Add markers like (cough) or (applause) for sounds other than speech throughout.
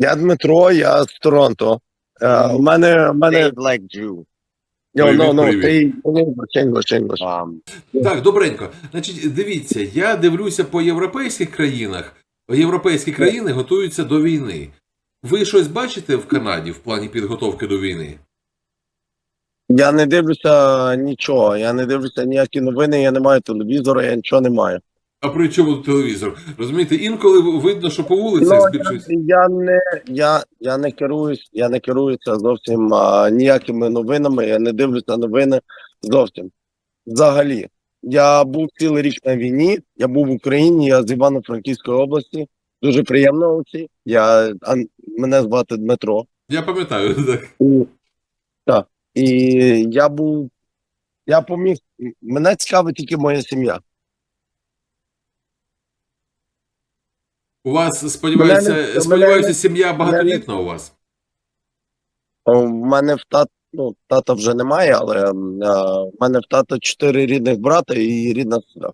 Я Дмитро, я з Торонто. Е, У мене, у мене, black Jew. no, no, no, Привіт, ти English, English, English. Um, Так, добренько. Значить, дивіться, я дивлюся по європейських країнах. Європейські країни готуються до війни. Ви щось бачите в Канаді в плані підготовки до війни? Я не дивлюся нічого, я не дивлюся ніякі новини, я не маю телевізора, я нічого не маю. А при чому тут телевізор? Розумієте, інколи видно, що по вулицях Ну, збільшується. я, не я, я не керуюсь, я не керуюся зовсім а, ніякими новинами. Я не дивлюся новини зовсім. Взагалі, я був цілий рік на війні. Я був в Україні, я з Івано-Франківської області. Дуже приємно Олексій. Я Ан- мене звати Дмитро. Я пам'ятаю, (laughs) так. І, так. І я був. Я поміг. Мене цікавить тільки моя сім'я. У вас, сподіваюся, Мене- сподіваюся, мене- сім'я багатодітна у вас. У мене в тат, ну, тата вже немає, але а, в мене в тата чотири рідних брата і рідна сестра.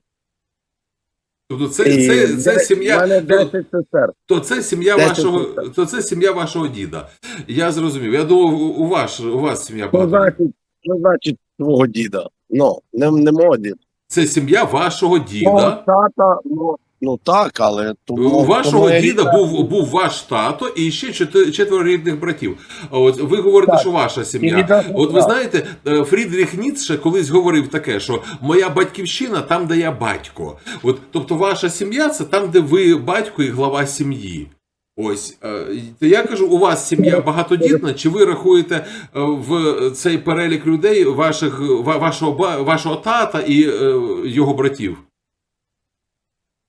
Тобто це, І це, це де- сім'я. в мене ну, 10 сестер. То це сім'я вашого, сестер. то це сім'я вашого діда. Я зрозумів. Я думав, у ваш у вас сім'я Що багатодітна. значить, що значить твого діда? Ну, не, не мого діда. Це сім'я вашого Мого діда. тата, ну, ну так, але тому, У вашого тому діда був, був ваш тато і ще четверо рідних братів. От ви говорите, Так. що ваша сім'я. От ви знаєте, е, Фрідріх Ніцше колись говорив таке, що моя батьківщина там, де я батько. От, тобто, ваша сім'я це там, де ви батько і глава сім'ї. Ось е, я кажу, у вас сім'я багатодітна, чи ви рахуєте е, в цей перелік людей ваших вашого вашого тата і його братів?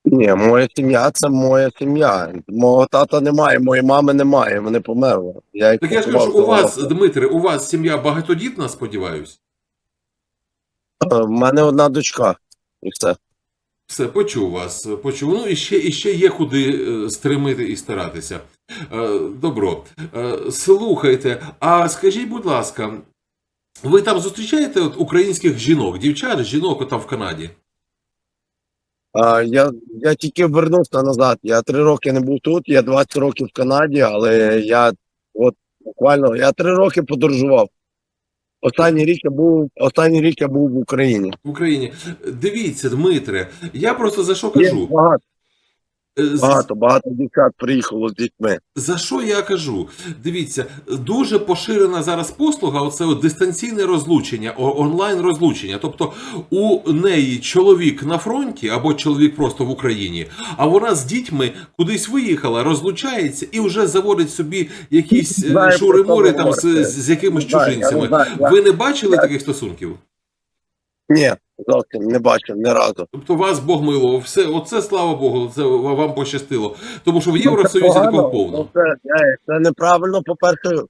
Ні, моя сім'я це моя сім'я. Мого тата немає, моєї мами немає, вони померли. Я їх Так я ж поховав кажу, у вас, того. Дмитре, у вас сім'я багатодітна, сподіваюсь. Е, В мене одна дочка. І все. Все, почув вас, почув. Ну і ще, і ще є куди е, стримити і старатися. Е, Добро. Е, Слухайте, а скажіть, будь ласка, ви там зустрічаєте от українських жінок, дівчат, жінок там в Канаді? Я, я тільки вернувся назад. Я три роки не був тут, я 20 років в Канаді, але я от буквально я три роки подорожував. Останній рік я був, останній рік я був в Україні. В Україні. Дивіться, Дмитре, я просто за що Є кажу? багато, з- багато, багато дівчат приїхало з дітьми. За що я кажу? Дивіться, дуже поширена зараз послуга, оце от дистанційне розлучення, онлайн розлучення. Тобто у неї чоловік на фронті або чоловік просто в Україні, а вона з дітьми кудись виїхала, розлучається і вже заводить собі якісь е, шури-мури там з, з якимись я чужинцями. Ви не бачили таких стосунків? Ні, зовсім не бачив ні разу. Тобто вас Бог милував, все, оце слава Богу, це вам пощастило. Тому що в Ну, Євросоюзі погано, такого повно. ну, Це, е, це неправильно, по-перше.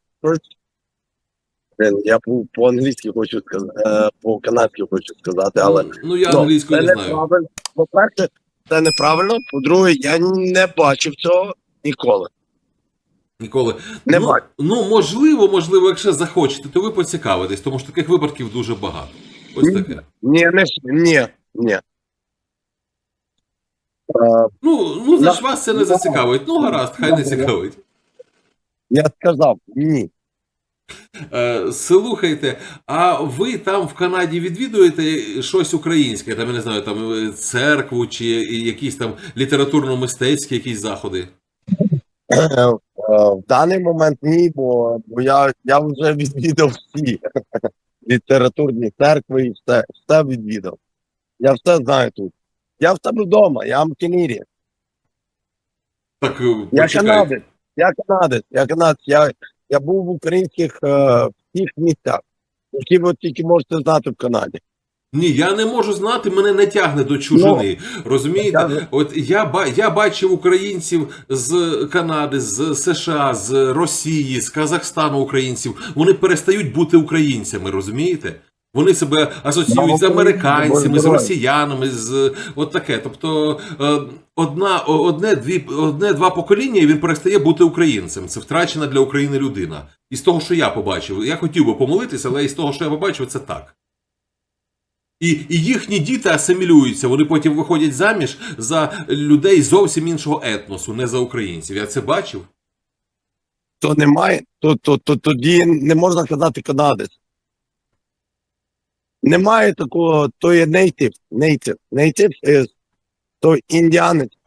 Я по- по-англійськи хочу сказати, е, по-канадськи хочу сказати, але Ну я Ну, англійською не знаю. По-перше, це неправильно. По-друге, я не бачив цього ніколи. Ніколи. Не ну, ну, можливо, можливо, якщо захочете, то ви поцікавитесь, тому що таких випадків дуже багато. Ось таке. Ні, не ні, ні. Ну, ну значить, вас це не зацікавить. Ну, гаразд, хай не цікавить. я сказав ні. Е, слухайте, а ви там в Канаді відвідуєте щось українське, там, я не знаю, там е, церкву чи якісь там літературно-мистецькі якісь заходи? Е, В даний момент ні, бо, бо я, я вже відвідав всі літературні церкви і все, все відвідав. Я все знаю тут. Я в тебе вдома, я Амкінірі. Так, е, Я канадець, я канадець, я канадець. Я, я був в українських е, всіх місцях, які ви тільки можете знати в Канаді. Ні, я не можу знати, мене не тягне до чужини. розумієте? Ну, я- От я я бачив українців з Канади, з США, з Росії, з Казахстану українців. Вони перестають бути українцями, розумієте? Вони себе асоціюють з Ну, американцями, з росіянами, з от таке. Тобто е, одна, одне, дві, одне, два покоління, і він перестає бути українцем. Це втрачена для України людина. І з того, що я побачив, я хотів би помилитися, але із того, що я побачив, це так. І, і їхні діти асимілюються, вони потім виходять заміж за людей зовсім іншого етносу, не за українців. Я це бачив. то немає, то, то, то тоді не можна казати канадець. Немає такого, то є native, нейтив, нейтив, то індіанець.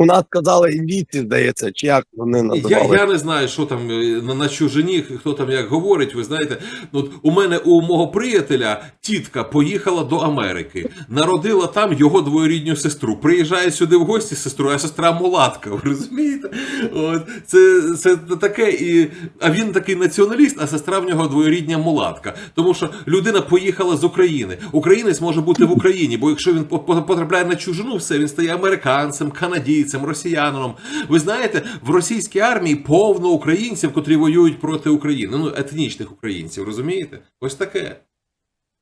У нас казали індійці, здається, чи як вони Я, називали. я не знаю, що там е, на, на чужині, хто там як говорить. Ви знаєте, ну, от у мене у мого приятеля тітка поїхала до Америки, народила там його двоюрідню сестру. Приїжджає сюди в гості з сестрою, а сестра мулатка. Ви розумієте? От це, це таке, і а він такий націоналіст, а сестра в нього двоюрідня мулатка. Тому що людина поїхала з України. Українець може бути в Україні, бо якщо він по- по- потрапляє на чужину, все він стає американцем, канадійцем, росіянином. Ви знаєте, в російській армії повно українців, котрі воюють проти України. Ну, етнічних українців, розумієте? Ось таке.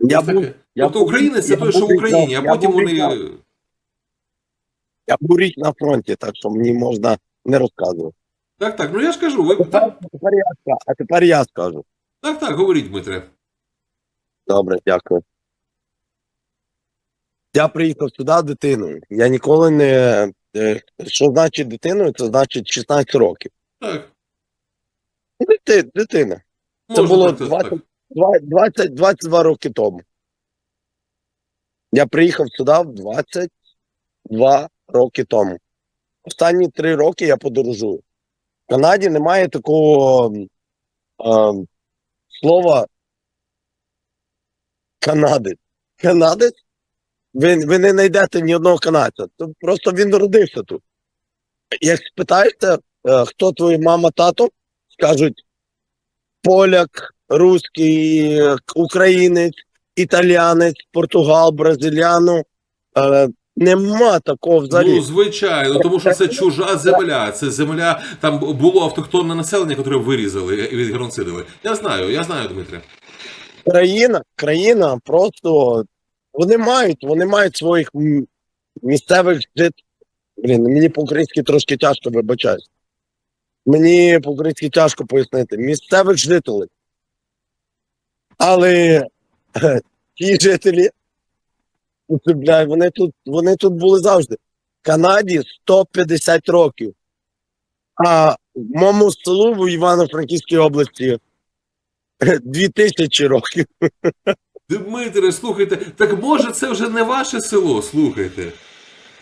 Я Ось був, таке. я тобто українець це той, що в Україні, а потім вони. Я був рік на фронті, так що мені можна не розказувати. Так, так, ну я ж кажу, ви Тепер, тепер я, а тепер я скажу. так, так, говоріть, Дмитре. Добре, дякую. Я приїхав сюди дитиною. Я ніколи не. Е, Що значить дитиною? Це значить 16 років. Так. Дити, дитина. Це було 20, 20, 22 роки тому. Я приїхав сюди 22 роки тому. Останні три роки я подорожую. В Канаді немає такого е, слова канадець. Канадець? Ви, ви не знайдете ні одного канадця. Просто він народився тут. Як спитаєте, е, хто твої мама, тато, скажуть поляк, русський, українець, італіянець, португал, бразиляну. Е, нема такого взагалі. Ну, звичайно, тому що це чужа земля. Це земля, там було автохтонне населення, яке вирізали і відгеноцидили. Я знаю, я знаю, Дмитре. країна, країна просто вони мають, вони мають своїх місцевих жит. Блін, мені по-українськи трошки тяжко вибачаюсь. Мені по-українськи тяжко пояснити. Місцевих жителів. Але ті жителі, вони тут, вони тут були завжди. В Канаді 150 років. А в моєму селу в Івано-Франківській області 2000 років. (laughs) Дмитре, слухайте, так може це вже не ваше село, слухайте.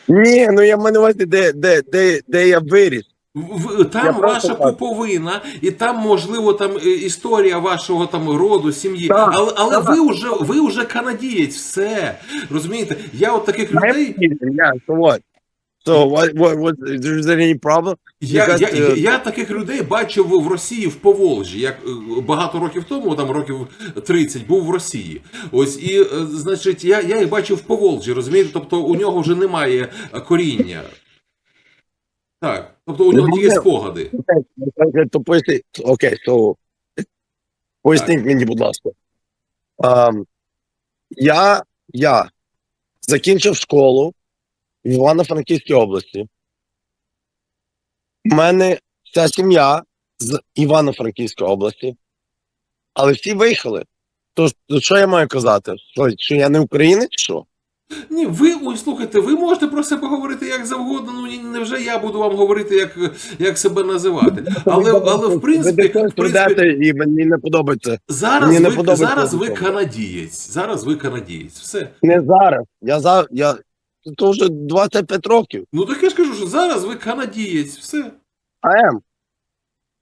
Ні, ну я маю на увазі, де, де, де, де я виріс. В- Там Я ваша просто так. пуповина, і там, можливо, там е, історія вашого там роду, сім'ї. Так, але але так. ви вже ви вже канадієць, все. Розумієте? Я от таких людей. Я, what? So what, what, what, is there any problem? Я, Because, я, е, я таких людей бачив в Росії в Поволжі, як е, багато років тому, там років 30, був в Росії. Ось і е, значить, я, я їх бачив в Поволжі, розумієте? Тобто у нього вже немає е, коріння. Так, тобто у нього Ну, тільки ну, спогади. Окей, то поясніть. Окей, so, поясніть мені, будь ласка. Um, я, я закінчив школу в Івано-Франківській області. У мене вся сім'я з Івано-Франківської області, але всі виїхали. То, то що я маю казати? Що, що я не українець? Що? Ні, ви ой, слухайте, ви можете про себе говорити як завгодно. Ну невже я буду вам говорити, як, як себе називати. Але, але в принципі, в принципі і мені не подобається. зараз, мені не ви, подобається зараз ви канадієць. Зараз ви канадієць. Все. Не зараз. Я за я то вже 25 років. Ну так я ж кажу, що зараз ви канадієць. Все. I am.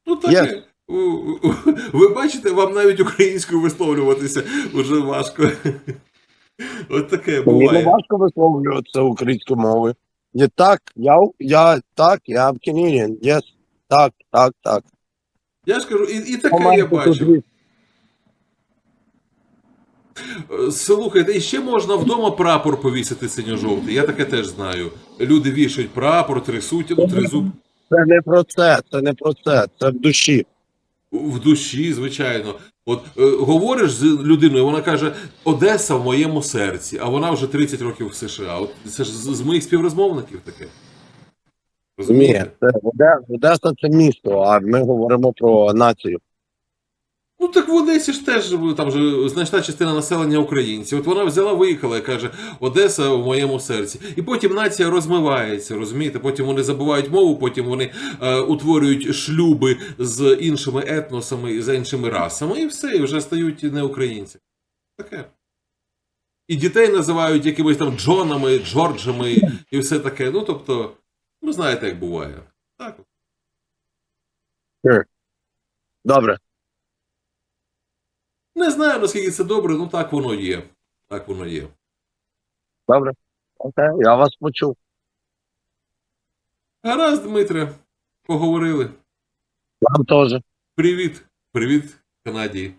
Ну так. Yes. Ви бачите, вам навіть українською висловлюватися вже важко. От таке Мені не важко висловлюватися українською мовою. Я так, я, я так, я Canadian. Yes. Так, так, так. Я ж кажу, і, і таке я бачу. Слухайте, і ще можна вдома прапор повісити синьо-жовтий. Я таке теж знаю. Люди вішають прапор, трясуть, ну, тризуб Це не про це, це не про це, це в душі. в душі, звичайно. От е, говориш з людиною, вона каже: Одеса в моєму серці, а вона вже 30 років в США. От це ж з, з моїх співрозмовників таке. Ні, це Оде- Одеса це місто, а ми говоримо про націю. Ну так в Одесі ж теж там же значна частина населення українців. От вона взяла, виїхала і каже: Одеса в моєму серці. І потім нація розмивається, розумієте? Потім вони забувають мову, потім вони е, утворюють шлюби з іншими етносами і з іншими расами, і все, і вже стають не українці. Таке. І дітей називають якимись там Джонами, Джорджами і все таке. Ну тобто, ну знаєте, як буває. Так. Добре. Не знаю, наскільки це добре, ну так воно є. Так воно є. Добре. Окей, я вас почув. Гаразд, Дмитре, поговорили. Вам теж. Привіт. Привіт, Канадії.